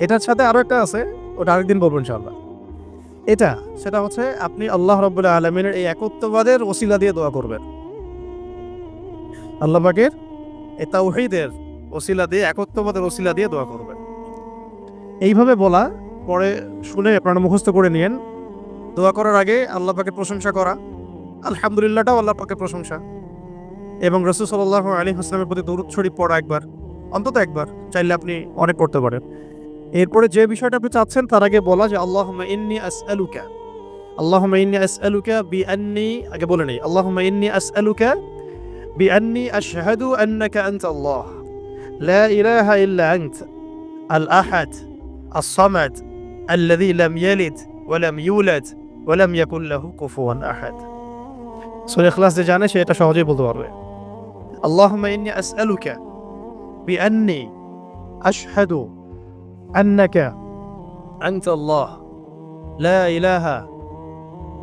এটার সাথে আরও একটা আছে, ওটা আরেকদিন বলব ইনশাল্লাহ এটা, সেটা হচ্ছে আপনি আল্লাহ রব্বুল্লাহ আলমিনের এই একত্ববাদের ওসিলা দিয়ে দোয়া করবেন। আল্লাহ পাকের এই তাওহীদের ওসিলা দিয়ে, একত্ববাদের ওসিলা দিয়ে দোয়া করবেন। এইভাবে বলা, পরে শুনে আপনারা মুখস্থ করে নিয়েন। দোয়া করার আগে আল্লাহ পাকের প্রশংসা করা। আলহামদুলিল্লাহটাও আল্লাহ পাকের প্রশংসা। এবং রসুল সাল্লাহ আলী হাসলামের প্রতি দরুদ শরীফ পড়া একবার, অন্তত একবার, চাইলে আপনি অনেক করতে পারেন। এরপরে যে বিষয়টা আপনি চাচ্ছেন তার আগে বলা যে আল্লাহ ইন্নি আসআলুকা আল্লাহ ইন্নি আসআলুকা বি আন্নি আগে বলে নেই আল্লাহ ইন্নি আসআলুকা বি আন্নি আশহাদু আন্নাকা আনতা আল্লাহ লা ইলাহা ইল্লা আনত আল আহাদ الصمد الذي لم يلد ولم يولد ولم يكن له كفوا أحد সূরা ইখলাস যে জানে সে এটা সহজেই বলতে পারবে اللهم إني أسألك بأني أشهد أنك أنت الله لا إله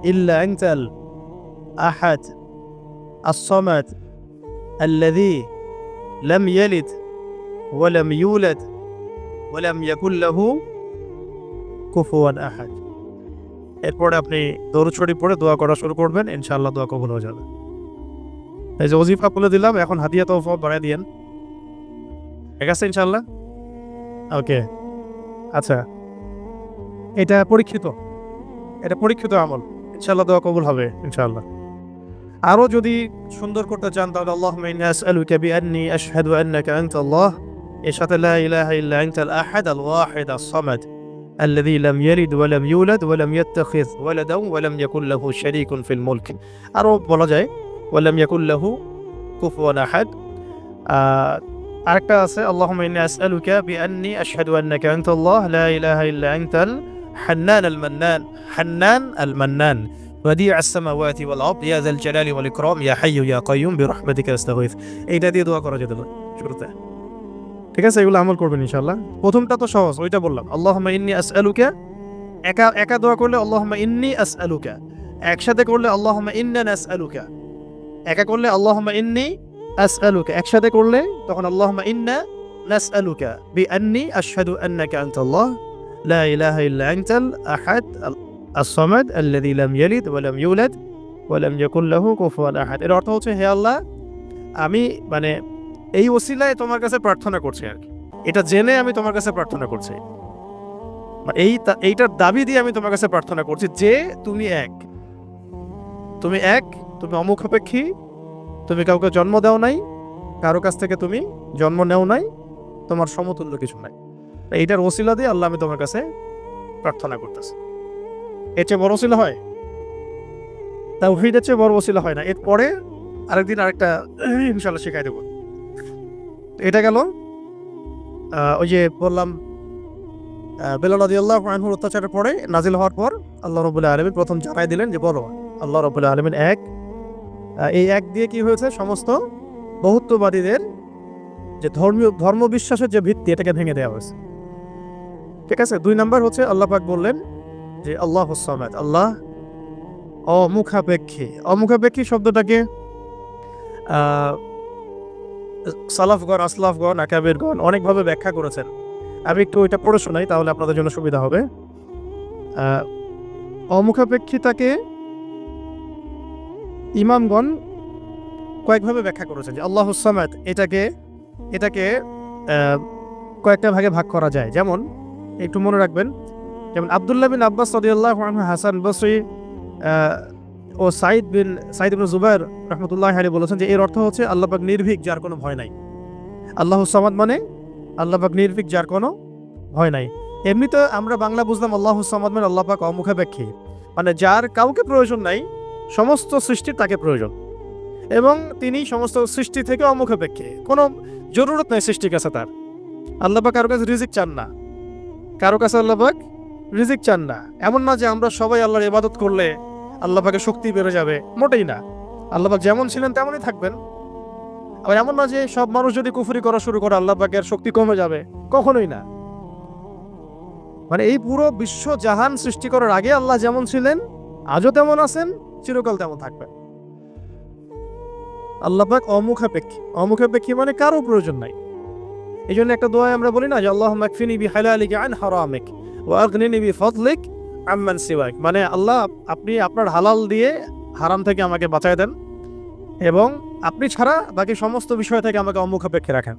إلا أنت الأحد الصمد الذي لم يلد ولم يولد ولم يكن له كفوا أحد এরপরে আপনি দরুদ শরীফ পড়ে দোয়া করা শুরু করবেন ইনশাআল্লাহ দোয়া কবুল হয়ে যাবে এই যে ওজিফা বলে দিলাম এখন হাদিয়া তৌফা বাড়াই দিয়েন ঠিক আছে ইনশাআল্লাহ ওকে আচ্ছা এটা পরীক্ষিত এটা পরীক্ষিত আমল ইনশাআল্লাহ দোয়া কবুল হবে ইনশাআল্লাহ আরও যদি সুন্দর করতে চান তাহলে আল্লাহ আসআলুকা বিআন্নি আশহাদু আন্নাকা আনতা আল্লাহ এর সাথে লা ইলাহা ইল্লা আনতাল আহাদ আল ওয়াহিদ আস সামাদ الذي لم يلد ولم يولد ولم يتخذ ولدا ولم يكن له شريك في الملك আরও বলা যায় ولم يكن له كفوا أحد آه আরেকটা আছে اللهم إني أسألك بأني أشهد أنك أنت الله لا إله إلا أنت الحنان المنان حنان المنان وديع السماوات والأرض يا ذا الجلال والإكرام يا حي يا قيوم برحمتك أستغيث এইটা দিয়ে দোয়া করা যেতে পারে শুরুতে ঠিক আছে এগুলো আমল করবেন ইনশাল্লাহ প্রথমটা তো সহজ ওইটা বললাম আল্লাহমা ইন্নি আসআলুকা একা একা দোয়া করলে আল্লাহমা ইন্নি আসআলুকা একসাথে করলে আল্লাহমা ইন্না নাসআলুকা একা করলে আল্লাহমা ইন্নি আস আলুকা একসাথে করলে তখন আল্লাহ ইন্না নাস আলুকা বি আন্নি আশহাদু আন্নাকা আনতাল্লাহ, লা ইলাহা ইল্লা আনতাল আহাদ আসমাদ আল্লাযী লাম ইয়ালিদ ওয়া লাম ইউলাদ ওয়া লাম ইয়াকুল লাহু কুফুয়ান আহাদ। এর অর্থ হচ্ছে, হে আল্লাহ, আমি মানে এই ওসিলায় তোমার কাছে প্রার্থনা করছি আর কি। এটা জেনে আমি তোমার কাছে প্রার্থনা করছি। এই এইটার দাবি দিয়ে আমি তোমার কাছে প্রার্থনা করছি যে, তুমি এক। তুমি এক, তুমি অমুখাপেক্ষী তুমি কাউকে জন্ম দেও নাই কারও কাছ থেকে তুমি জন্ম নেও নাই তোমার সমতুল্য কিছু নাই। এইটার ওসিলা দিয়ে আল্লাহ আমি তোমার কাছে প্রার্থনা করতেছি। এর চেয়ে বড় ওসিলা হয়? তা ওহিদের চেয়ে বড় ওসিলা হয় না। এরপরে আরেকদিন আরেকটা ইনশাল্লাহ শেখাই দেবো। এটা গেল ওই যে বললাম আহ, বেলাল আল্লাহ আনহুর অত্যাচারের পরে নাজিল হওয়ার পর আল্লাহ রবুল্লাহ আলমিন প্রথম জানাই দিলেন যে বলো আল্লাহ রবুল্লাহ আলমিন এক এই এক দিয়ে কি হয়েছে? সমস্ত বহুত্ববাদীদের যে ধর্মীয় ধর্ম বিশ্বাসের যে ভিত্তি, এটাকে ভেঙে দেওয়া হয়েছে। ঠিক আছে? দুই নাম্বার হচ্ছে আল্লাহ পাক বললেন যে, আল্লাহ হুসামাদ আল্লাহ অমুখাপেক্ষী। অমুখাপেক্ষী শব্দটাকে সালাফগণ, আসলাফগণ, আকাবিরগণ অনেকভাবে ব্যাখ্যা করেছেন। আমি একটু ওইটা পড়ে শোনাই, তাহলে আপনাদের জন্য সুবিধা হবে। অমুখাপেক্ষিতাকে ইমামগণ কয়েকভাবে ব্যাখ্যা করেছেন যে আল্লাহ সামাদ এটাকে এটাকে কয়েকটা ভাগে ভাগ করা যায়। যেমন, একটু মনে রাখবেন, যেমন আবদুল্লাহ বিন আব্বাস সদিয়াল্লাহ হাসান বসরি ও সাইদ বিন সাইদ বিন জুবাইর রহমতুল্লাহ আলী বলেছেন যে এর অর্থ হচ্ছে আল্লাহবাক নির্ভীক, যার কোনো ভয় নাই। আল্লাহ সামাদ মানে আল্লাহবাক নির্ভীক, যার কোনো ভয় নাই। এমনিতে আমরা বাংলা বুঝলাম আল্লাহ সামাদ মানে আল্লাপাক অমুখাপেক্ষী। মানে যার কাউকে প্রয়োজন নাই সমস্ত সৃষ্টির তাকে প্রয়োজন। এবং তিনি সমস্ত সৃষ্টি থেকে অমুখাপেক্ষী। কোনো জরুরত নেই সৃষ্টির কাছে তার। আল্লাপাক কারও কাছে রিজিক চান না। কারও কাছে আল্লাপাক রিজিক চান না। এমন না যে আমরা সবাই আল্লাহর ইবাদত করলে আল্লাপাকে শক্তি বেড়ে যাবে। মোটেই না। আল্লাপাক যেমন ছিলেন তেমনই থাকবেন। আবার এমন না যে সব মানুষ যদি কুফরি করা শুরু করে আল্লাপাকের শক্তি কমে যাবে। কখনোই না। মানে এই পুরো বিশ্ব জাহান সৃষ্টি করার আগে আল্লাহ যেমন ছিলেন, আজও তেমন আছেন। চিরকাল তেমন থাকবেন আল্লাপাক অমুখাপেক্ষী। অমুখাপেক্ষী মানে কারও প্রয়োজন নাই। এই জন্য একটা দোয়া আমরা বলি না যে আল্লাহ মাকফিনি বি হালালিকা আন হারামিক ওয়া আগনিনি বি ফদলিক আম্মান সিওয়াক। মানে আল্লাহ, আপনি আপনার হালাল দিয়ে হারাম থেকে আমাকে বাঁচায় দেন এবং আপনি ছাড়া বাকি সমস্ত বিষয় থেকে আমাকে অমুখাপেক্ষী রাখেন।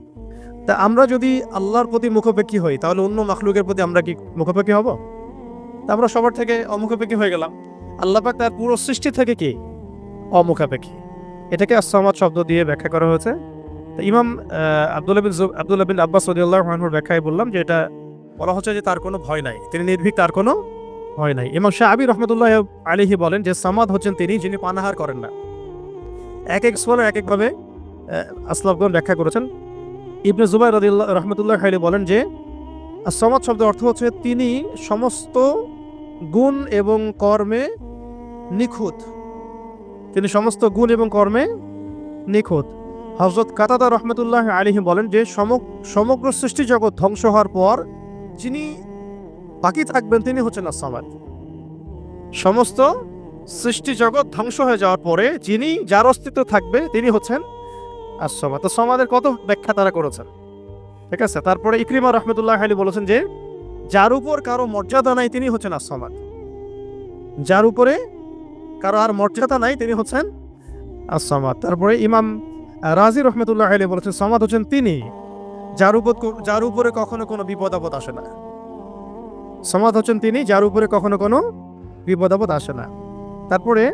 তা আমরা যদি আল্লাহর প্রতি মুখাপেক্ষী হই, তাহলে অন্য মাখলুকের প্রতি আমরা কি মুখাপেক্ষী হব? তা আমরা সবার থেকে অমুখাপেক্ষী হয়ে গেলাম। আল্লাহ পাক তার পুরো সৃষ্টি থেকে কি? অমুখাপেক্ষী। এটাকে আসমাদ শব্দ দিয়ে ব্যাখ্যা করা হয়েছে। ইমাম আব্দুল্লাহ বিন জুব- বিন আব্বাস সদিউল্লাহ ব্যাখ্যায় বললাম যে এটা বলা হচ্ছে যে তার কোনো ভয় নাই। তিনি নির্ভীক, তার কোনো ভয় নাই। ইমাম শাহ আবি রহমতুল্লাহ আলিহি বলেন যে সামাদ হচ্ছেন তিনি যিনি পানাহার করেন না। এক এক স্কলার এক একভাবে আসলাফগণ ব্যাখ্যা করেছেন। ইবনে জুবাই রদিল্লাহ রহমতুল্লাহ খাইলি বলেন যে সমাদ শব্দের অর্থ হচ্ছে তিনি সমস্ত গুণ এবং কর্মে নিখুঁত। তিনি সমস্ত গুণ এবং কর্মে নিখুঁত। হজরত কাতাদা রহমতুল্লাহ আলিহি বলেন যে সম- সমগ্র সৃষ্টি জগৎ ধ্বংস হওয়ার পর যিনি বাকি থাকবেন তিনি হচ্ছেন আসামাদ সমস্ত সৃষ্টি জগৎ ধ্বংস হয়ে যাওয়ার পরে যিনি যার অস্তিত্ব থাকবে তিনি হচ্ছেন আসামাদ তো সমাদের কত ব্যাখ্যা তারা করেছেন? ঠিক আছে? তারপরে ইকরিমা রহমতুল্লাহ আলী বলেছেন যে, যার উপর কারও মর্যাদা নাই তিনি হচ্ছেন আসামাদ যার উপরে কারও আর মর্যাদা নাই তিনি হচ্ছেন আসামাদ তারপরে ইমাম রাজি রহমতুল্লাহ আলী বলেছেন সমাদ হচ্ছেন তিনি যার উপর যার উপরে কখনো কোনো বিপদ আপদ আসে না। সমাদ হচ্ছেন তিনি যার উপরে কখনো কোনো বিপদ আপদ আসে না। তারপরে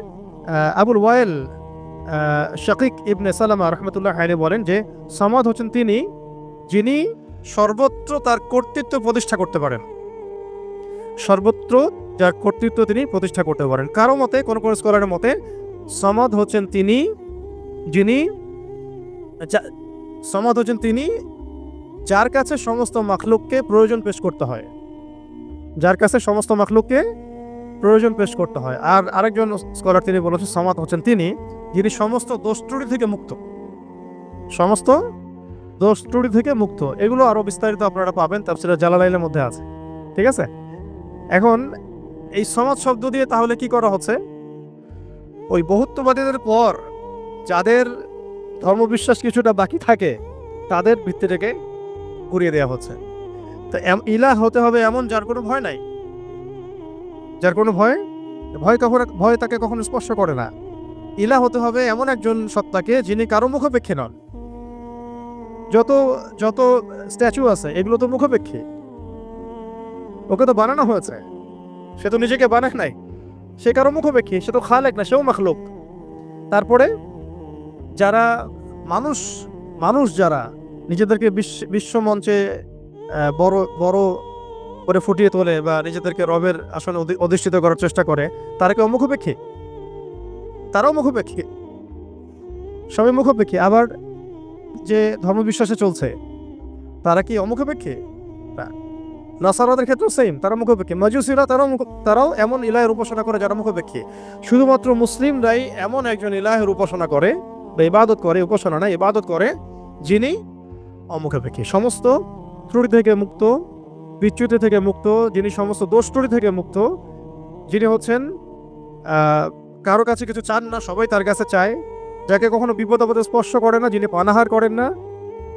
আবুল ওয়াইল আহ, শাকিক ইবনে সালামা রহমতুল্লাহ আলী বলেন যে সমাদ হচ্ছেন তিনি যিনি সর্বত্র তার কর্তৃত্ব প্রতিষ্ঠা করতে পারেন। সর্বত্র যার কর্তৃত্ব তিনি প্রতিষ্ঠা করতে পারেন। কারও মতে, কোন কোন স্কলারের মতে, সমাদ হচ্ছেন তিনি, যিনি সমাদ হচ্ছেন তিনি যার কাছে সমস্ত মাখলুককে প্রয়োজন পেশ করতে হয়। যার কাছে সমস্ত মাখলুককে প্রয়োজন পেশ করতে হয়। আর আরেকজন স্কলার তিনি বলেছেন, সমাদ হচ্ছেন তিনি, যিনি সমস্ত দোষ থেকে মুক্ত। সমস্ত দোষ থেকে মুক্ত। এগুলো আরও বিস্তারিত আপনারা পাবেন, তাফসিরা জালালাইলের মধ্যে আছে। ঠিক আছে? এখন এই সমাজ শব্দ দিয়ে তাহলে কি করা হচ্ছে? ওই বহুত্ববাদীদের পর যাদের ধর্মবিশ্বাস কিছুটা বাকি থাকে, তাদের ভিত্তিটাকে ঘুরিয়ে দেওয়া হচ্ছে। তো ইলা হতে হবে এমন যার কোনো ভয় নাই। যার কোনো ভয় ভয় কখনো, ভয় তাকে কখনো স্পর্শ করে না। ইলা হতে হবে এমন একজন সত্তাকে যিনি কারও মুখাপেক্ষী নন। যত যত স্ট্যাচু আছে, এগুলো তো মুখাপেক্ষী। ওকে তো বানানো হয়েছে। সে তো নিজেকে বানায় নাই। সে কারও মুখাপেক্ষী সে তো খালেক না, সেও মাখলুক। তারপরে যারা মানুষ মানুষ যারা নিজেদেরকে বিশ্ব মঞ্চে বড় বড় করে ফুটিয়ে তোলে বা নিজেদেরকে রবের আসনে অধি- অধিষ্ঠিত করার চেষ্টা করে, তারা কি মুখাপেক্ষী তারাও মুখাপেক্ষী সবাই মুখাপেক্ষী আবার যে ধর্মবিশ্বাসে চলছে, তারা কি অমুখাপেক্ষী না। নাসারাদের ক্ষেত্রেও সেম তারা মুখাপেক্ষী। মাজুসিরা তারাও তারাও এমন ইলাহের উপাসনা করে যারা মুখাপেক্ষী। শুধুমাত্র মুসলিমরাই এমন একজন ইলাহের উপাসনা করে, বা ইবাদত করে, উপাসনা না, ইবাদত করে, যিনি অমুখাপেক্ষী। সমস্ত ত্রুটি থেকে মুক্ত, বিচ্যুতি থেকে মুক্ত, যিনি সমস্ত দোষ ত্রুটি থেকে মুক্ত, যিনি হচ্ছেন কারও কাছে কিছু চান না, সবাই তার কাছে চায়। যাকে কখনো বিপদ আপদে স্পর্শ করে না, যিনি পানাহার করেন না,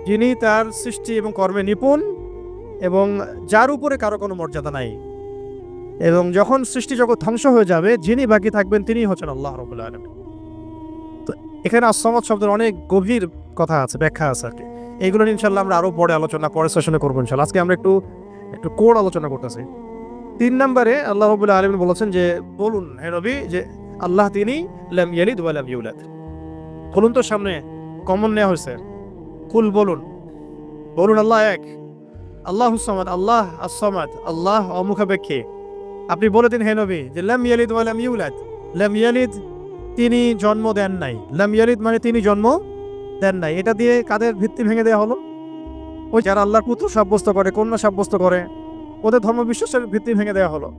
যিনি তার সৃষ্টি এবং কর্মে নিপুণ এবং যার উপরে কারও কোনো মর্যাদা নাই। এবং যখন সৃষ্টি জগৎ ধ্বংস হয়ে যাবে, যিনি বাকি থাকবেন তিনি হচ্ছেন আল্লাহ রবুল্লা আলমী তো এখানে আসমাদ শব্দের অনেক গভীর কথা আছে, ব্যাখ্যা আছে আর কি। এইগুলো ইনশাল্লাহ আমরা আরও পরে আলোচনা, পরের সেশনে করব ইনশাল্লাহ আজকে আমরা একটু একটু কোর আলোচনা করতেছি। তিন নম্বরে আল্লাহ রবুল্লাহ আলমিন বলেছেন যে, বলুন হে রবি যে আল্লাহ তিনি লাম ইয়ালিদ ওয়া লাম ইউলাদ। বলুন তো সামনে, কমন নেওয়া হয়েছে। কুল বলুন। বলুন আল্লাহ এক। আল্লাহ হুসামাদ আল্লাহ আসমাদ আল্লাহ অমুখাপেক্ষী। আপনি বলে দিন হেনবি যে লাম ইয়ালিদ ওয়া লাম ইউলাদ। লাম ইয়ালিদ তিনি জন্ম দেন নাই। লাম ইয়ালিদ মানে তিনি জন্ম দেন নাই। এটা দিয়ে কাদের ভিত্তি ভেঙে দেওয়া হলো? ওই যারা আল্লাহর পুত্র সাব্যস্ত করে, কন্যা সাব্যস্ত করে, ওদের ধর্ম বিশ্বাসের ভিত্তি ভেঙে দেওয়া হলো।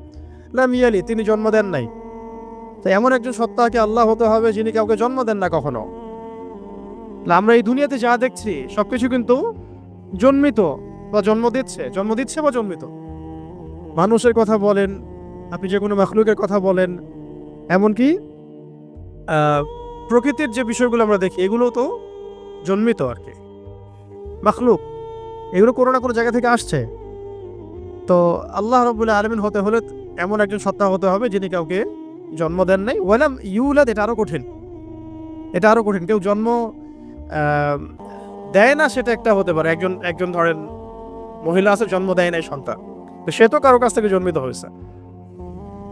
লাম ইয়ালিদ তিনি জন্ম দেন নাই। তো এমন একজন সত্তাকে আল্লাহ হতে হবে যিনি কাউকে জন্ম দেন না কখনো। আমরা এই দুনিয়াতে যা দেখছি, সবকিছু কিন্তু জন্মিত বা জন্ম দিচ্ছে জন্ম দিচ্ছে বা জন্মিত। মানুষের কথা বলেন, আপনি যে কোনো মাখলুকের কথা বলেন এমনকি প্রকৃতির যে বিষয়গুলো আমরা দেখি, এগুলো তো জন্মিত আর কি। মাখলুক, এগুলো কোনো না কোনো জায়গা থেকে আসছে। তো আল্লাহ রবুল্লাহ আলমিন হতে হলে এমন একজন সত্তা হতে হবে যিনি কাউকে জন্ম দেন নাই। ওয়ালাম ইউলাদ, এটা আরও কঠিন। এটা আরও কঠিন। কেউ জন্ম দেয় না, সেটা একটা হতে পারে। একজন একজন ধরেন মহিলা আছে, জন্ম দেয় নাই সন্তান। তো সে তো কারও কাছ থেকে জন্মিত হয়েছে।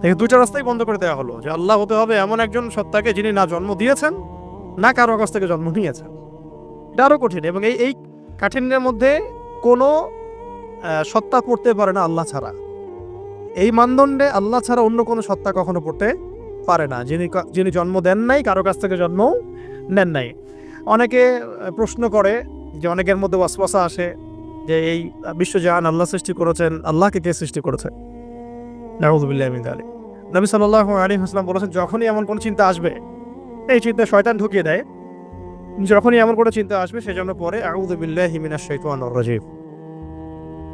এই দুইটা রাস্তাই বন্ধ করে দেওয়া হলো, যে আল্লাহ হতে হবে এমন একজন সত্তাকে যিনি না জন্ম দিয়েছেন, না কারও কাছ থেকে জন্ম নিয়েছেন। এটা আরও কঠিন, এবং এই এই কাঠিন্যের মধ্যে কোনো সত্তা পড়তে পারে না আল্লাহ ছাড়া। এই মানদণ্ডে আল্লাহ ছাড়া অন্য কোনো সত্তা কখনো পড়তে পারে না, যিনি যিনি জন্ম দেন নাই, কারও কাছ থেকে জন্ম নেন নাই। অনেকে প্রশ্ন করে যে অনেকের মধ্যে ওয়াসওয়াসা আসে যে এই বিশ্বজাহান আল্লাহ সৃষ্টি করেছেন, আল্লাহকে কে সৃষ্টি করেছে? নাউজুবিল্লাহ মিন যালিক। নবী সাল্লাল্লাহু আলাইহি ওয়াসাল্লাম বলেছেন, যখনই এমন কোনো চিন্তা আসবে, এই চিন্তা শয়তান ঢুকিয়ে দেয়। যখনই এমন কোনো চিন্তা আসবে, সেজন্য পরে আউযু হিমিনা শাইতানির রাজিম।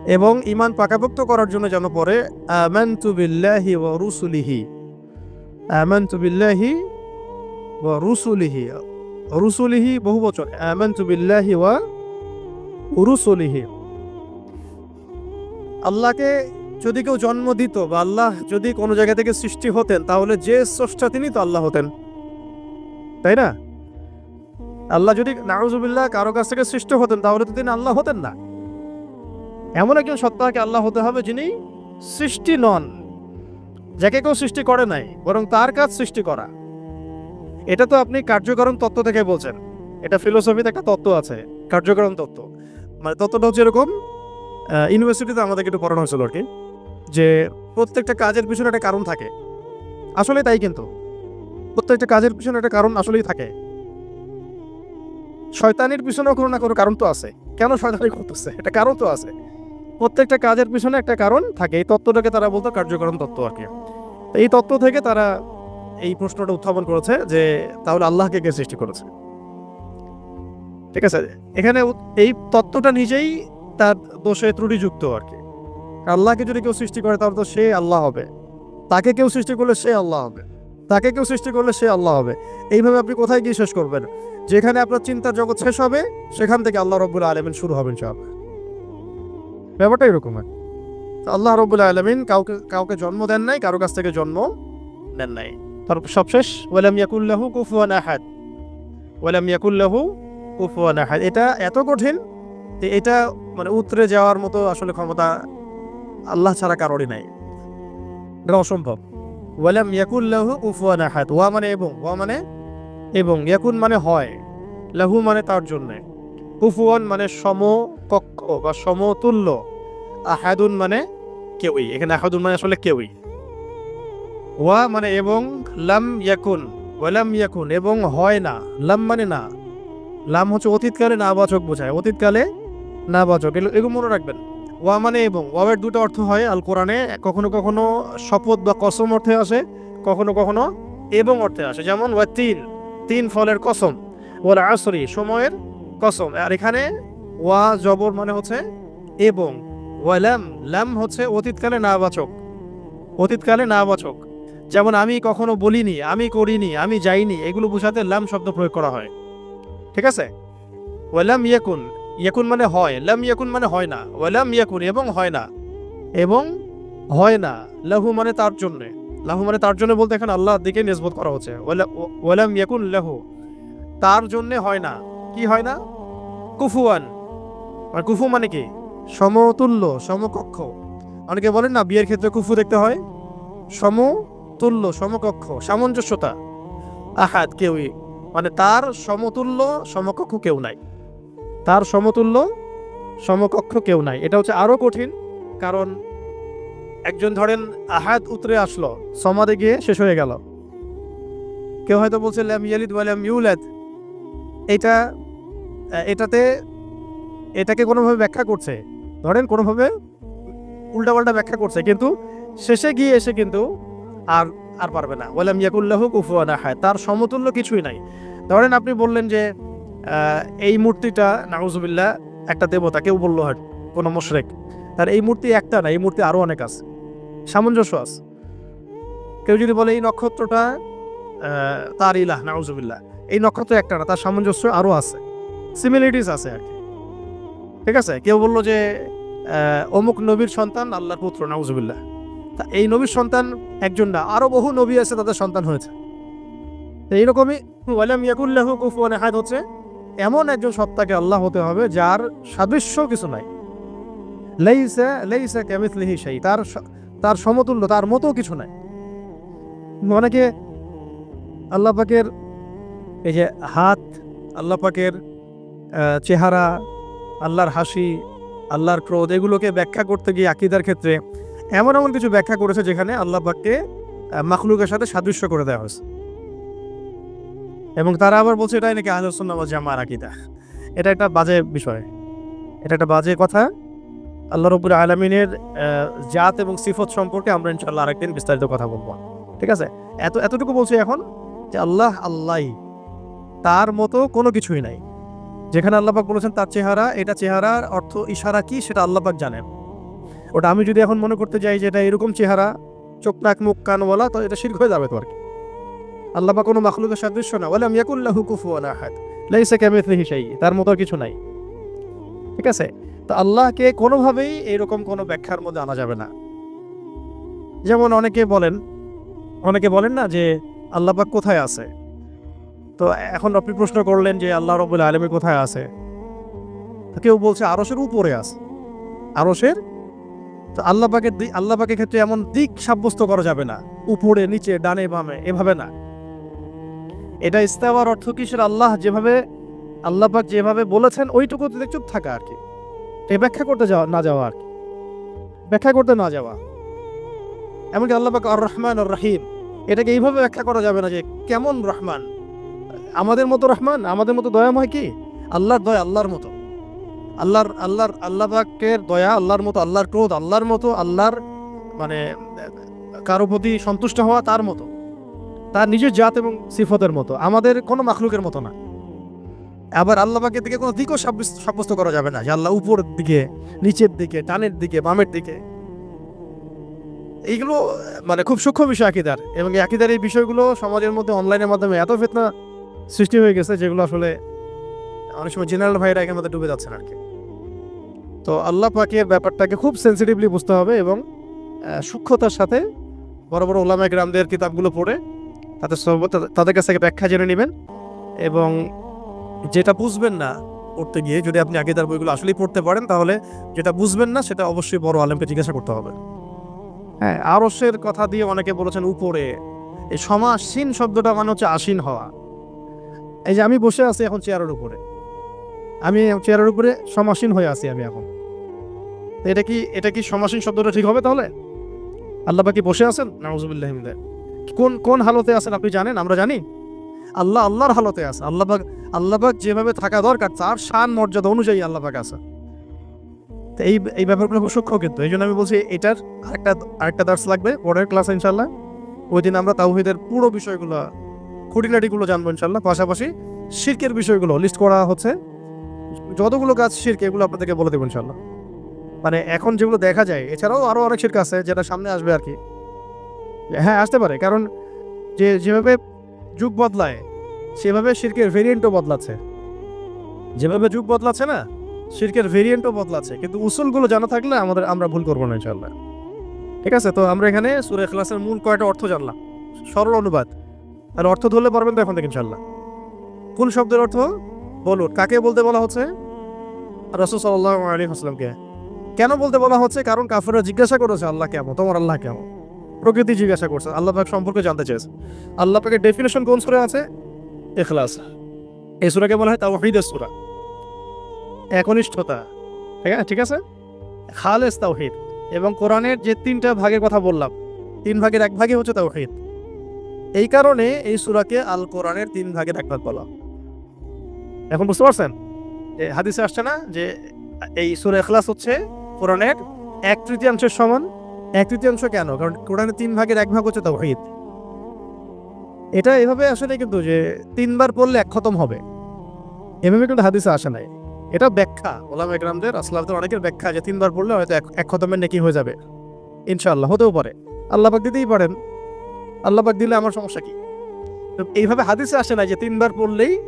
এবং ইমান পাকাপোক্ত করার জন্য যেন পরে, আমানতু বিল্লাহি ওয়া রুসুলিহি। আমানতু বিল্লাহি ওয়া রুসুলিহি। রুসুলিহি বহু বচন আমানতু বিল্লাহি ওয়া রুসুলিহি। আল্লাহকে যদি কেউ জন্ম দিত বা আল্লাহ যদি কোনো জায়গা থেকে সৃষ্টি হতেন, তাহলে যে স্রষ্টা তিনি তো আল্লাহ হতেন। তাই না? আল্লাহ যদি নারুজুবিল্লাহ কারও কাছ থেকে সৃষ্টি হতেন, তাহলে তো তিনি আল্লাহ হতেন না। এমন একজন সত্তাকে আল্লাহ হতে হবে যিনি সৃষ্টি নন, যাকে কেউ সৃষ্টি করে নাই, বরং তার কাজ সৃষ্টি করা। এটা তো আপনি কার্যকরণ তত্ত্ব থেকে বলছেন। এটা ফিলোসফিতে একটা তত্ত্ব আছে, কার্যকরণ তত্ত্ব। মানে তত্ত্বটা হচ্ছে এরকম ইউনিভার্সিটিতে আমাদেরকে একটু পড়ানো হয়েছিল আর কি, যে প্রত্যেকটা কাজের পিছনে একটা কারণ থাকে। আসলে তাই কিন্তু। প্রত্যেকটা কাজের পিছনে একটা কারণ আসলেই থাকে। শয়তানির পিছনেও কোনো না কোনো কারণ তো আছে। কেন শয়তানি করতেছে? একটা কারণ তো আছে। প্রত্যেকটা কাজের পিছনে একটা কারণ থাকে। এই তত্ত্বটাকে তারা বলতো কার্যকরণ তত্ত্ব আর কি। এই তত্ত্ব থেকে তারা এই প্রশ্নটা উত্থাপন করেছে যে, তাহলে আল্লাহকে কে সৃষ্টি করেছে? ঠিক আছে? এখানে এই তত্ত্বটা নিজেই তার দোষে ত্রুটিযুক্ত আর কি। আল্লাহকে যদি কেউ সৃষ্টি করে, তাহলে তো সে আল্লাহ হবে। তাকে কেউ সৃষ্টি করলে সে আল্লাহ হবে। তাকে কেউ সৃষ্টি করলে সে আল্লাহ হবে। এইভাবে আপনি কোথায় গিয়ে শেষ করবেন? যেখানে আপনার চিন্তার জগৎ শেষ হবে, সেখান থেকে আল্লাহ রব্বুল আলমিন শুরু হবেন সব ব্যাপারটা এরকম। তো আল্লাহ রব্বুল আলমিন কাউকে কাউকে জন্ম দেন নাই, কারও কাছ থেকে জন্ম নেন নাই। তারপর সবশেষ ওয়ালাম ইয়াকুল্লাহু কুফুয়ান আহাদ। ওয়ালাম ইয়াকুল্লাহু কুফুয়ান আহাদ। এটা এত কঠিন এটা মানে উতরে যাওয়ার মতো আসলে ক্ষমতা আল্লাহ ছাড়া কারোরই নাই। এটা অসম্ভব। ওয়ালাম ইয়াকুল্লাহু কুফুয়ান আহাদ। ওয়া মানে এবং, ওয়া মানে এবং। ইয়াকুন মানে হয়, লাহু মানে তার জন্যে। কুফুয়ান মানে সমকক্ষ বা সমতুল্য। আহাদুন মানে কেউই। এখানে আহাদুন মানে আসলে কেউই। ওয়া মানে এবং, লাম ইয়াকুন। ওয়ালাম ইয়াকুন। এবং হয় না। লাম মানে না। লাম হচ্ছে অতীতকালে না বাচক বোঝায়। অতীতকালে না বাচক এগুলো মনে রাখবেন। ওয়া মানে এবং ওয়াবের দুটো অর্থ হয় আল কোরআনে, কখনো কখনো শপথ বা কসম অর্থে আসে, কখনো কখনো এবং অর্থে আসে। যেমন, ওয়া তিন তিন ফলের কসম, ওয়াল আসরি, সময়ের কসম। আর এখানে ওয়া জবর মানে হচ্ছে এবং ওয়ালাম লাম হচ্ছে অতীতকালে না বাচক, অতীতকালে না বাচক। যেমন, আমি কখনো বলিনি, আমি করিনি, আমি যাইনি, এগুলো বোঝাতে লাম শব্দ প্রয়োগ করা হয়। ঠিক আছে? ওয়ালাম ইয়াকুন ইয়াকুন মানে হয়, লাম ইয়াকুন মানে হয় না ওয়ালাম ইয়াকুন এবং হয় না। এবং হয় না, লাহু মানে তার জন্যে। লাহু মানে তার জন্য বলতে এখানে আল্লাহর দিকে নিসবত করা হচ্ছে ওয়ালা- ওয়ালাম ইয়াকুন লাহু, তার জন্যে হয় না। কি হয় না? কুফুয়ান। আর কুফু মানে কি? সমতুল্য, সমকক্ষ। অনেকে বলেন না, বিয়ের ক্ষেত্রে কুফু দেখতে হয়? সমতুল্য, সমকক্ষ, সামঞ্জস্যতা। আহাদ, কেউই। মানে তার সমতুল্য, সমকক্ষ কেউ নাই। তার সমতুল্য সমকক্ষ কেউ নাই। এটা হচ্ছে আরও কঠিন, কারণ একজন ধরেন আহাদ উতরে আসলো সমাদে গিয়ে শেষ হয়ে গেল। কেউ হয়তো বলছে ল্যাম ইয়ালিদ ওয়ালাম ইউলাদ। এটা, এটাতে, এটাকে কোনোভাবে ব্যাখ্যা করছে। ধরেন কোনোভাবে উল্টাপাল্টা ব্যাখ্যা করছে, কিন্তু শেষে গিয়ে এসে কিন্তু আর আর পারবে না। বললাম ইয়াকুল্লাহ কুফুয়ানা হায় তার সমতুল্য কিছুই নাই। ধরেন আপনি বললেন যে এই মূর্তিটা, নাউজুবিল্লাহ, একটা দেবতা, কেউ বলল হয় কোনো মুশরেক। তার এই মূর্তি একটা না, এই মূর্তি আরও অনেক আছে। সামঞ্জস্য আছে। কেউ যদি বলে এই নক্ষত্রটা তার ইলাহ, নাউজুবিল্লাহ, এই নক্ষত্র একটা না, তার সামঞ্জস্য আরও আছে। সিমিলারিটিস আছে আর কি। ঠিক আছে? কেউ বলল যে অমুক নবীর সন্তান আল্লাহর পুত্র, নাউজুবিল্লাহ। তা এই নবীর সন্তান একজন না আরও বহু নবী আছে তাদের সন্তান হয়েছে। এইরকমই, ওয়ালাম ইয়াকুল্লাহ কুফুয়ান আহাদ হচ্ছে। এমন একজন সত্তাকে আল্লাহ হতে হবে যার সাদৃশ্য কিছু নাই। লেইসা লেইসা কেমিথলিহি সেই তার তার সমতুল্য, তার মতো কিছু নাই। অনেকে আল্লাহ পাকের এই যে হাত, আল্লাহ পাকের চেহারা, আল্লাহর হাসি, আল্লাহর ক্রোধ, এগুলোকে ব্যাখ্যা করতে গিয়ে আকিদার ক্ষেত্রে এমন এমন কিছু ব্যাখ্যা করেছে যেখানে আল্লাহ পাককে মাখলুকের সাথে সাদৃশ্য করে দেওয়া হয়েছে। এবং তারা আবার বলছে, এটাই নাকি আহলুসুন্নাহ ওয়াল জামার আকিদা। এটা একটা বাজে বিষয়। এটা একটা বাজে কথা। আল্লাহ রব্বুল আলমিনের জাত এবং সিফত সম্পর্কে আমরা ইনশাল্লাহ আরেকদিন বিস্তারিত কথা বলব। ঠিক আছে? এত, এতটুকু বলছি এখন যে আল্লাহ আল্লাহ তার মতো কোনো কিছুই নাই। যেখানে আল্লাপাক বলেছেন, তার চেহারা, এটা চেহারার অর্থ ইশারা কি, সেটা আল্লাপাক জানেন। ওটা আমি যদি এখন মনে করতে যাই যে এটা এরকম চেহারা, চোখ নাক মুখ কানওয়ালা তো এটা শির্ক হয়ে যাবে তো আর কি। আল্লাপাক কোনো মাখলুকের সাদৃশ্য না। বলে আমি ইয়াকুল্লাহু কুফুয়ান আহাদ। লাইসা কামিথলিহি শাই তার মতো কিছু নাই। ঠিক আছে? তো আল্লাহকে কোনোভাবেই এরকম কোনো ব্যাখ্যার মধ্যে আনা যাবে না। যেমন অনেকে বলেন অনেকে বলেন না যে আল্লাপাক কোথায় আছে? তো এখন আপনি প্রশ্ন করলেন যে আল্লাহ রবুল আলমী কোথায় আছে? তো কেউ বলছে আরসের উপরে আছে। আরসের তো আল্লাহ পাকের দি- আল্লাহ পাকের ক্ষেত্রে এমন দিক সাব্যস্ত করা যাবে না। উপরে, নিচে, ডানে, বামে, এভাবে না। এটা ইস্তাবার অর্থ কি? সেটা আল্লাহ যেভাবে, আল্লাহ পাক যেভাবে বলেছেন ওইটুকু চুপ থাকা আর কি। ব্যাখ্যা করতে যাওয়া, না যাওয়া আর কি। ব্যাখ্যা করতে না যাওয়া। এমনকি আল্লাহ পাক আর রহমান আর রাহিম এটাকে এইভাবে ব্যাখ্যা করা যাবে না যে কেমন রহমান। আমাদের মতো রহমান, আমাদের মতো দয়াময় কি? আল্লাহর দয়া আল্লাহর মতো। আল্লাহর আল্লাহর, আল্লাহ পাকের দয়া আল্লাহর মতো, আল্লাহর ক্রোধ আল্লাহর মতো, আল্লাহর মানে কারও প্রতি সন্তুষ্ট হওয়া তার মতো। তার নিজের জাত এবং সিফতের মতো, আমাদের কোনো মাখলুকের মতো না। আবার আল্লাহ পাকের দিকে কোনো দিকও সাব্যস্ত করা যাবে না যে আল্লাহ উপরের দিকে, নিচের দিকে টানের দিকে, বামের দিকে। এইগুলো মানে খুব সূক্ষ্ম বিষয় আকিদার, এবং আকিদার এই বিষয়গুলো সমাজের মধ্যে অনলাইনের মাধ্যমে এত ফেতনা সৃষ্টি হয়ে গেছে যেগুলো আসলে অনেক সময় জেনারেল ভাইরা এখানে মধ্যে ডুবে যাচ্ছেন আর কি তো আল্লাহ পাকের ব্যাপারটাকে খুব সেন্সিটিভলি বুঝতে হবে এবং সূক্ষ্মতার সাথে বড় বড় ওলামা গ্রামদের কিতাবগুলো পড়ে তাদের তাদের- কাছ থেকে ব্যাখ্যা জেনে নেবেন এবং যেটা বুঝবেন না পড়তে গিয়ে, যদি আপনি আগেদার বইগুলো আসলেই পড়তে পারেন, তাহলে যেটা বুঝবেন না সেটা অবশ্যই বড় আলেমকে জিজ্ঞাসা করতে হবে। হ্যাঁ আরসের কথা দিয়ে অনেকে বলেছেন উপরে। এই সমাসীন শব্দটা মানে হচ্ছে আসীন হওয়া। এই যে আমি বসে আছি এখন চেয়ারের উপরে। আমি চেয়ারের উপরে সমাসীন হয়ে আছি আমি এখন। এটা কি এটা কি সমাসীন শব্দটা ঠিক হবে তাহলে? আল্লাহ বাকি বসে আছেন? নাউজুবিল্লাহ। কোন কোন হালতে আছেন আপনি জানেন? আমরা জানি। আল্লাহ আল্লাহর হালতে আছে। আল্লাহ পাক আল্লাহ পাক যেভাবে থাকা দরকার, তার শান, মর্যাদা অনুযায়ী আল্লাহ পাক আছে। তো এই এই ব্যাপারগুলো সূক্ষ্ম কিন্তু। এই জন্য আমি বলছি, এটার আরেকটা আরেকটা দার্স লাগবে, পরের ক্লাস ইনশাল্লাহ ওই দিন আমরা তাওহিদের পুরো বিষয়গুলো, খুঁটিনাটিগুলো জানব ইনশাল্লাহ পাশাপাশি শির্কের বিষয়গুলো লিস্ট করা হচ্ছে। যতগুলো কাজ শির্ক, এগুলো আপনাদেরকে বলে দেবো ইনশাল্লাহ মানে এখন যেগুলো দেখা যায়, এছাড়াও আরও অনেক শির্ক আছে যেটা সামনে আসবে আর কি। হ্যাঁ আসতে পারে। কারণ যে যেভাবে যুগ বদলায়, সেভাবে শির্কের ভেরিয়েন্টও বদলাচ্ছে। যেভাবে যুগ বদলাচ্ছে না শির্কের ভেরিয়েন্টও বদলাচ্ছে। কিন্তু উসুলগুলো জানা থাকলে আমাদের, আমরা ভুল করব না ইনশাল্লাহ ঠিক আছে? তো আমরা এখানে সুরে ক্লাসের মূল কয়টা অর্থ জানলাম? সরল অনুবাদ। আর অর্থ ধরলে পারবেন তো এখন থেকে ইনশাল্লাহ কোন শব্দের অর্থ? বলুন। কাকে বলতে বলা হচ্ছে? রসুল সাল্লাহ আলী হাসলামকে কেন বলতে বলা হচ্ছে? কারণ কাফেররা জিজ্ঞাসা করেছে, আল্লাহ কেমন? তোমার আল্লাহ কেমন? প্রকৃতি জিজ্ঞাসা করছে। আল্লাহ পাক সম্পর্কে জানতে চেয়েছে। আল্লাহ পাকের ডেফিনেশন কোন সুরে আছে? এখলাস এই সুরাকে বলা হয় তাওহিদের সুরা। একনিষ্ঠতা। ঠিক আছে? ঠিক আছে? খালেস তাওহিদ। এবং কোরআনের যে তিনটা ভাগের কথা বললাম তিন ভাগের এক ভাগে হচ্ছে তাওহিদ। এই কারণে এই সুরাকে আল কোরআনের তিন ভাগের এক ভাগ বলা এখন বুঝতে পারছেন? হাদিসে আসছে না যে এই সুরা এখলাস হচ্ছে কোরআনের এক তৃতীয়াংশের সমান এক তৃতীয়াংশ কেন? কারণ কোরআনের তিন ভাগের এক ভাগ হচ্ছে তাওহিদ। এটা এভাবে আসলে কিন্তু যে তিনবার পড়লে এক খতম হবে। এভাবে কিন্তু হাদিসে আসে নাই। এটা ব্যাখ্যা। ওলাম একরামদের আসলামদের অনেকের ব্যাখ্যা যে তিনবার পড়লে হয়তো এক- খতমের নেকি হয়ে যাবে। ইনশাআল্লাহ, হতেও পারে। আল্লাহ পাক দিতেই পারেন। আল্লাহ পাক দিলে আমার সমস্যা কি? তো এইভাবে হাদিসে আসে না যে তিনবার পড়লেই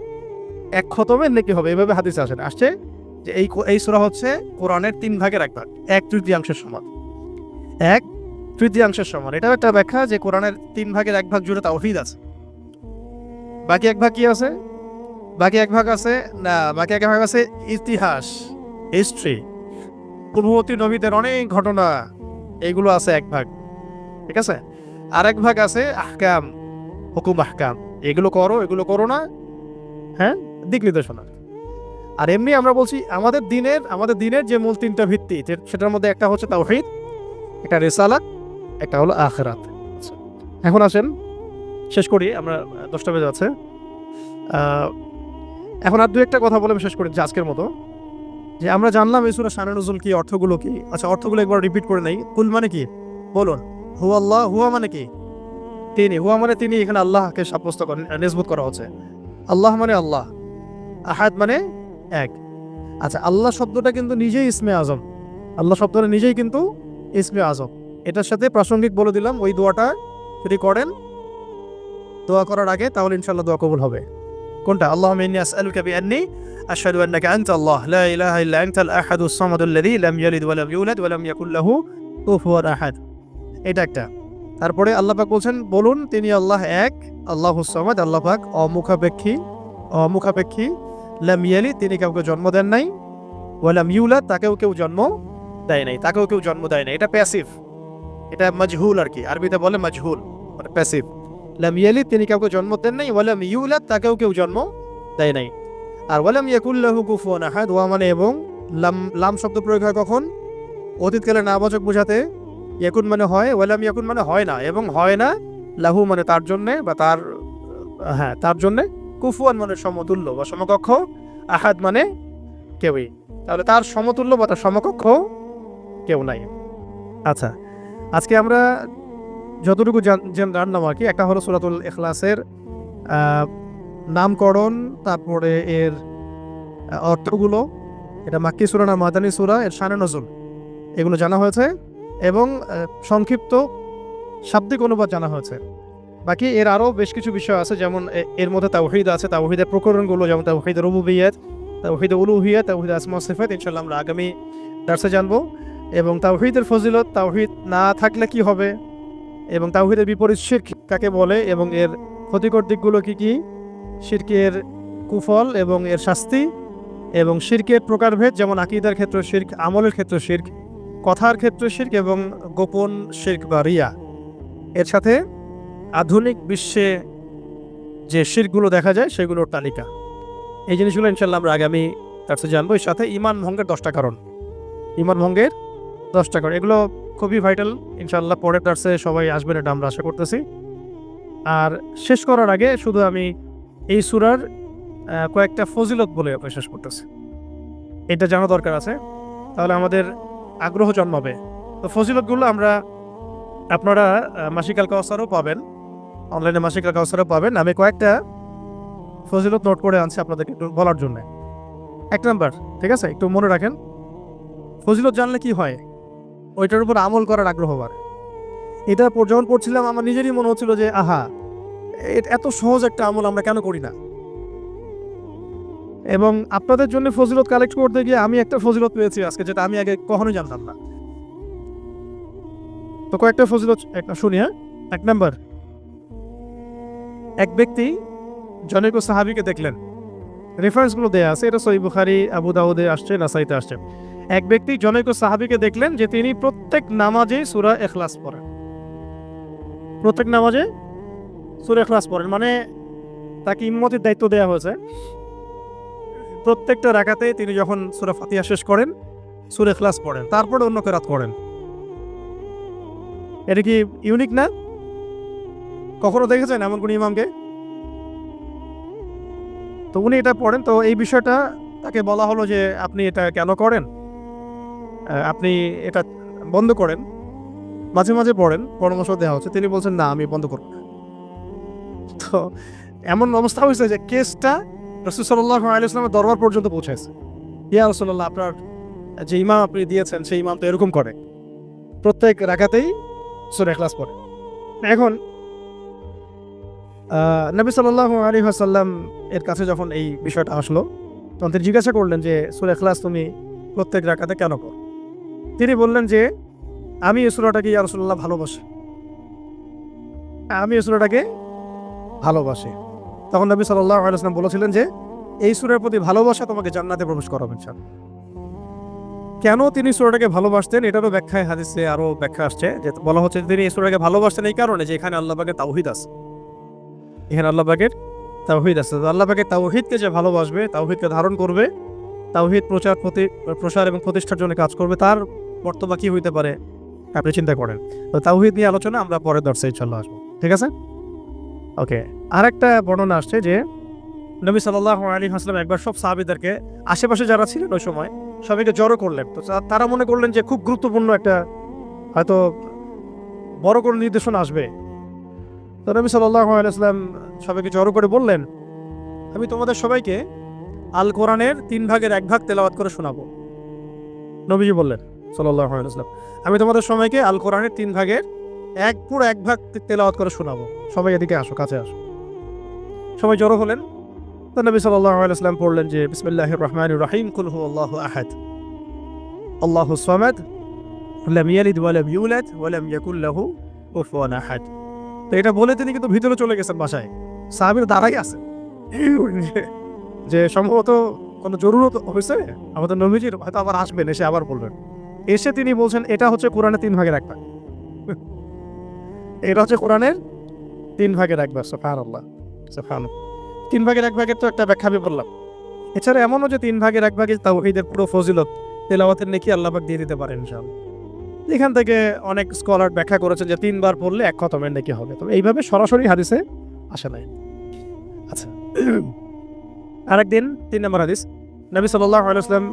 এক খতমের নেকি হবে। এইভাবে হাদিসে আসে না আসছে যে এই এই সূরা হচ্ছে কোরআনের তিন ভাগের এক ভাগ, এক তৃতীয়াংশের সমান। এক, তৃতীয়াংশের সমান। এটাও একটা ব্যাখ্যা যে কোরআনের তিন ভাগের এক ভাগ জুড়ে তাওহীদ আছে। বাকি এক ভাগ কি আছে? বাকি এক ভাগ আছে, না, বাকি এক ভাগ আছে ইতিহাস হিস্ট্রি পূর্ববর্তী নবীদের অনেক ঘটনা এইগুলো আছে এক ভাগ। ঠিক আছে? আর এক ভাগ আছে আহকাম, হুকুম আহকাম। এগুলো করো এগুলো করো না। হ্যাঁ? দিক নির্দেশনা। আর এমনি আমরা বলছি, আমাদের দিনের আমাদের দিনের যে মূল তিনটা ভিত্তি সেটার মধ্যে একটা হচ্ছে তাওহীদ একটা রেসালাত, একটা হলো আখেরাত। এখন আসেন, শেষ করি, আমরা দশটা বেজে আছে এখন আর দু একটা কথা বলে শেষ করি আজকের মতো। যে আমরা জানলাম এই সুরা নজুল কি, অর্থগুলো কি? আচ্ছা অর্থগুলো একবার রিপিট করে নেই। কুল মানে কি? বলুন। হু আল্লাহ, হুয়া মানে কি? তিনি, হুয়া মানে তিনি, এখানে আল্লাহকে সাব্যস্ত করেন করা হচ্ছে। আল্লাহ মানে আল্লাহ, আহাদ মানে এক। আচ্ছা আল্লাহ শব্দটা কিন্তু নিজেই ইসমে আজম। আল্লাহ শব্দটা নিজেই কিন্তু ইসমে আজম। এটার সাথে প্রাসঙ্গিক বলে দিলাম, ওই দোয়াটা যদি করেন, দোয়া করার আগে তাহলে ইনশাল্লাহ দোয়া কবুল হবে। কোনটা? আল্লাহ ইন্নি আসআলুকা বিআন্নি আশহাদু আন্নাকা আনতা আল্লাহ লা ইলাহা ইল্লা আনতাল আহাদুস সামাদুল লাযী লাম ইয়ালিদ ওয়া লাম ইউলাদ ওয়া লাম ইয়াকুল লাহু কুফুয়ান আহাদ। এটা একটা। তারপরে আল্লাহ পাক বলছেন, বলুন তিনি আল্লাহ এক, আল্লাহ সামাদ, আল্লাহ পাক অমুখাপেক্ষী অমুখাপেক্ষী। লাম ইয়ালিদ, তিনি কাউকে জন্ম দেন নাই। ওয়া লাম ইউলাদ, তাকেও কেউ জন্ম দেয় নাই, তাকেও কেউ জন্ম দেয় নাই। এটা প্যাসিভ এটা মজহুল আর কি। আরবিতে বলে মজহুল মানে প্যাসিভ লাম ইয়ালিদ তিনি কাউকে জন্ম দেন নাই। ওয়ালাম ইউলাদ, তাকেও কেউ জন্ম দেয় নাই। আর ওয়ালাম ইয়াকুল্লাহু কুফুয়ান আহাদ, ওয়া মানে এবং লাম লাম শব্দ প্রয়োগ হয় কখন? অতীতকালে নাবাচক বোঝাতে। ইয়াকুন মানে হয়, ওয়ালাম ইয়াকুন মানে হয় না, এবং হয় না লাহু মানে তার জন্যে বা তার হ্যাঁ তার জন্যে। কুফুয়ান মানে সমতুল্য বা সমকক্ষ, আহাদ মানে কেউই। তাহলে তার সমতুল্য বা তার সমকক্ষ কেউ নাই। আচ্ছা আজকে আমরা যতটুকু জান- জান- জানলাম আর কি, একটা হলো সুরাতুল এখলাসের নামকরণ, তারপরে এর অর্থগুলো, এটা মাক্কি সুরা না মাদানী সুরা, এর শানে নজুল। এগুলো জানা হয়েছে এবং সংক্ষিপ্ত শাব্দিক অনুবাদ জানা হয়েছে। বাকি এর আরও বেশ কিছু বিষয় আছে, যেমন এর মধ্যে তাওহিদ আছে, তাওহিদের প্রকরণগুলো, যেমন তাওহিদের রুবুবিয়াত, তাওহিদ উলুহিয়া তাওহিদ আসমা সিফাত ইনশাল্লাহ আমরা আগামী দার্সে জানব। এবং তাওহিদের ফজিলত, তাওহিদ না থাকলে কি হবে? এবং তাওহিদের বিপরীত শির্ক কাকে বলে? এবং এর ক্ষতিকর দিকগুলো কি কি? শির্কের কুফল এবং এর শাস্তি এবং শির্কের প্রকারভেদ, যেমন আকিদার ক্ষেত্রে শির্ক, আমলের ক্ষেত্রে শির্ক, কথার ক্ষেত্রে শির্ক এবং গোপন শির্ক বা রিয়া। এর সাথে আধুনিক বিশ্বে যে শিরগুলো দেখা যায়, সেগুলোর তালিকা। এই জিনিসগুলো ইনশাল্লাহ আমরা আগামী তার সাথে জানব। এর সাথে ইমান ভঙ্গের দশটা কারণ। ইমান ভঙ্গের দশটা করে। এগুলো খুবই ভাইটাল ইনশাল্লাহ পরের দার্সে সবাই আসবেন এটা আমরা আশা করতেছি। আর শেষ করার আগে শুধু আমি এই সুরার কয়েকটা ফজিলত বলে আপনার শেষ করতেছি। এটা জানা দরকার আছে। তাহলে আমাদের আগ্রহ জন্মাবে। তো ফজিলতগুলো আমরা আপনারা মাসিকাল কাউসারও পাবেন। অনলাইনে মাসিকাল কাউসারও পাবেন। আমি কয়েকটা ফজিলত নোট করে আনছি আপনাদেরকে একটু বলার জন্য। এক নাম্বার, ঠিক আছে? একটু মনে রাখেন। ফজিলত জানলে কি হয়? ওইটার উপর আমল করার আগ্রহ বাড়ে। এটা যখন পড়ছিলাম, আমার নিজেরই মনে হচ্ছিল যে, আহা এত সহজ একটা আমল আমরা কেন করি না? এবং আপনাদের জন্য ফজিলত কালেক্ট করতে গিয়ে আমি একটা ফজিলত পেয়েছি আজকে, যেটা আমি আগে কখনোই জানতাম না। তো কয়েকটা ফজিলত, একটা শুনি হ্যাঁ? এক নাম্বার। এক ব্যক্তি জনৈক সাহাবিকে দেখলেন। রেফারেন্সগুলো দেয়া আছে, এটা সহি বুখারি, আবু দাউদে আসছে, নাসাইতে আসছে। এক ব্যক্তি জনৈক সাহাবিকে দেখলেন যে তিনি প্রত্যেক নামাজে সুরা এখলাস পড়েন। প্রত্যেক নামাজে সুরা এখলাস পড়েন মানে তাকে ইম্মতির দায়িত্ব দেওয়া হয়েছে। প্রত্যেকটা রাখাতে তিনি যখন সুরা ফাতিহা শেষ করেন, সুরা এখলাস পড়েন, তারপরে অন্য কেরাত করেন এটা কি ইউনিক না? কখনো দেখেছেন এমন কোন ইমামকে? তো উনি এটা পড়েন, তো এই বিষয়টা তাকে বলা হলো যে আপনি এটা কেন করেন? আপনি এটা বন্ধ করেন। মাঝে মাঝে পড়েন, পরামর্শ দেওয়া হচ্ছে। তিনি বলছেন, না, আমি বন্ধ করব তো এমন অবস্থা হয়েছে যে কেসটা রসুল সাল্লাহ আলাইসলামের দরবার পর্যন্ত পৌঁছেছে ইয়া রসুল্লাহ আপনার যে ইমাম আপনি দিয়েছেন, সেই ইমাম তো এরকম করে। প্রত্যেক রাখাতেই সুরে ক্লাস পড়ে। এখন নবী সাল্লাহ আলী আসাল্লাম এর কাছে যখন এই বিষয়টা আসলো, তখন তিনি জিজ্ঞাসা করলেন যে, সুরে ক্লাস তুমি প্রত্যেক রাখাতে কেন করো তিনি বললেন যে, আমি এই সুরাটাকে ইয়া রসুল্লাহ ভালোবাসি। আমি এই সুরাটাকে ভালোবাসি। তখন নবী সাল্লাহ আলাইসলাম বলেছিলেন যে, এই সুরের প্রতি ভালোবাসা তোমাকে জান্নাতে প্রবেশ করাবেন স্যার কেন তিনি সুরাটাকে ভালোবাসতেন? এটারও ব্যাখ্যায়, হাদিসে আরও ব্যাখ্যা আসছে যে, বলা হচ্ছে তিনি এই সুরাটাকে ভালোবাসতেন এই কারণে যে, এখানে আল্লাহ পাকের তাওহিদ আছে। এখানে আল্লাহ পাকের তাওহিদ আছে। তো আল্লাহ পাকের তাওহিদকে যে ভালোবাসবে, তাওহিদকে ধারণ করবে, তাওহিদ প্রচার প্রতি, প্রসার এবং প্রতিষ্ঠার জন্য কাজ করবে, তার বর্তমান কি হইতে পারে, আপনি চিন্তা করেন। তো তাওহিদ নিয়ে আলোচনা, আমরা পরের দর্শে ইনশাল্লাহ আসব। ঠিক আছে? ওকে আর একটা বর্ণনা আসছে যে, নবী সাল্লাহ আলী হাসলাম একবার সব সাহাবিদেরকে, আশেপাশে যারা ছিলেন ওই সময়, সবাইকে জড়ো করলেন। তো তারা মনে করলেন যে খুব গুরুত্বপূর্ণ একটা, হয়তো বড় কোনো নির্দেশনা আসবে। তো নবী সাল্লাহ আলাইসলাম সবাইকে জড়ো করে বললেন, আমি তোমাদের সবাইকে আল কোরআনের তিন ভাগের এক ভাগ তেলাওয়াত করে শোনাবো। নবীজি বললেন আলাইসলাম আমি তোমাদের সবাইকে আল কোরআনের তিন ভাগের এক, পুরো এক ভাগ তেলাওয়াত করে শোনাবো। সবাই এদিকে আসো, কাছে আসো। সবাই জড়ো হলেন। তো নবী আলাইসলাম পড়লেন যে বিসমিল্লাহ রহমান রাহিম, কুল হু আল্লাহ আহাদ। আল্লাহ সামাদ, লাম ইয়ালিদ ওয়ালাম ইউলাদ ওয়ালাম ইয়াকুল লাহু কুফুয়ান আহাদ। তো এটা বলে তিনি কিন্তু ভিতরে চলে গেছেন বাসায়। সাহাবীর দাঁড়াই আছে যে সম্ভবত কোনো জরুরত হয়েছে? আমাদের নবীজির হয়তো আবার আসবেন, এসে আবার বলবেন। এসে তিনি বলছেন, এটা হচ্ছে কোরআনের তিন ভাগের এক ভাগ। এটা হচ্ছে কোরআনের তিন ভাগের এক ভাগ সোফান আল্লাহ তিন ভাগের এক ভাগের তো একটা ব্যাখ্যা আমি বললাম। এছাড়া এমনও যে তিন ভাগের এক ভাগে তাও ঈদের পুরো ফজিলত তেলাওয়াতের নেকি আল্লাহবাক দিয়ে দিতে পারেন, ইনশাআল্লাহ। এখান থেকে অনেক স্কলার ব্যাখ্যা করেছেন যে তিনবার পড়লে এক খতমের নেকি হবে। তবে এইভাবে সরাসরি হাদিসে আসে নাই। আচ্ছা আরেকদিন তিন নম্বর হাদিস। নবী সাল্লাহ আলাইসলাম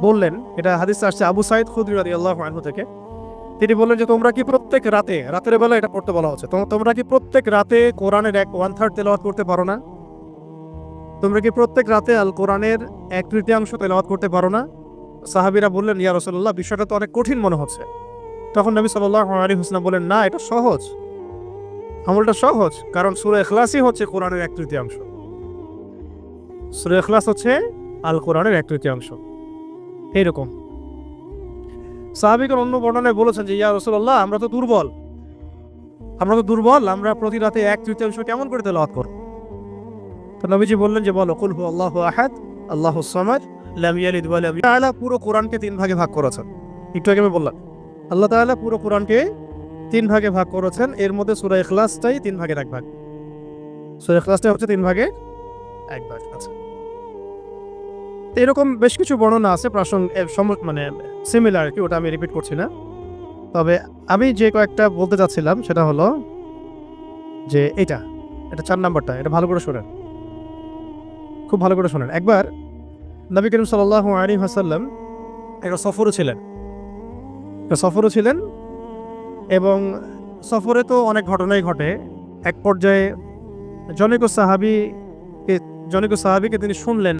বললেন, এটা হাদিস আসছে আবু সাইদ খুদ্রি রাদি আল্লাহ আনহু থেকে। তিনি বললেন যে, তোমরা কি প্রত্যেক রাতে রাতের বেলা এটা পড়তে বলা হচ্ছে, তোম- তোমরা কি প্রত্যেক রাতে কোরআনের এক ওয়ান থার্ড তেলাওয়াত করতে পারো না? তোমরা কি প্রত্যেক রাতে আল কোরআনের এক তৃতীয়াংশ তেলাওয়াত করতে পারো না? সাহাবিরা বললেন, ইয়া রসল্লাহ বিষয়টা তো অনেক কঠিন মনে হচ্ছে। তখন নবী সাল্লাহ আলী হুসলাম বললেন, না, এটা সহজ। আমলটা সহজ, কারণ সুরে এখলাসই হচ্ছে কোরআনের এক তৃতীয়াংশ। সুরে এখলাস হচ্ছে আল কোরআনের এক তৃতীয়াংশ। এইরকম। সাহাবিকের অন্য বর্ণনায় বলেছেন যে, ইয়া রসল্লাহ আমরা তো দুর্বল। আমরা তো দুর্বল, আমরা প্রতি রাতে এক তৃতীয়াংশ কেমন করে তেলাওয়াত করব? তো নবীজি বললেন যে, বলো, কুল হু আল্লাহ আহাদ, আল্লাহ সামাদ, লাম ইয়ালিদ ওয়া লাম তাআলা পুরো কোরআনকে তিন ভাগে ভাগ করেছেন। একটু আগে আমি বললাম, আল্লাহ তাআলা পুরো কোরআনকে তিন ভাগে ভাগ করেছেন। এর মধ্যে সূরা ইখলাসটাই তিন ভাগের এক ভাগ। সূরা ইখলাসটা হচ্ছে তিন ভাগে এক ভাগ। আচ্ছা। তো এরকম বেশ কিছু বর্ণনা আছে, প্রাসঙ্গ মানে সিমিলার কি, ওটা আমি রিপিট করছি না। তবে আমি যে কয়েকটা বলতে চাচ্ছিলাম, সেটা হলো যে এটা এটা চার নাম্বারটা, এটা ভালো করে শোনেন। খুব ভালো করে শোনেন। একবার নবী করিম সাল্লাহ আলী হাসাল্লাম একটা সফরও ছিলেন। সফরও ছিলেন এবং সফরে তো অনেক ঘটনাই ঘটে। এক পর্যায়ে জনৈক সাহাবি জনৈক সাহাবিকে তিনি শুনলেন।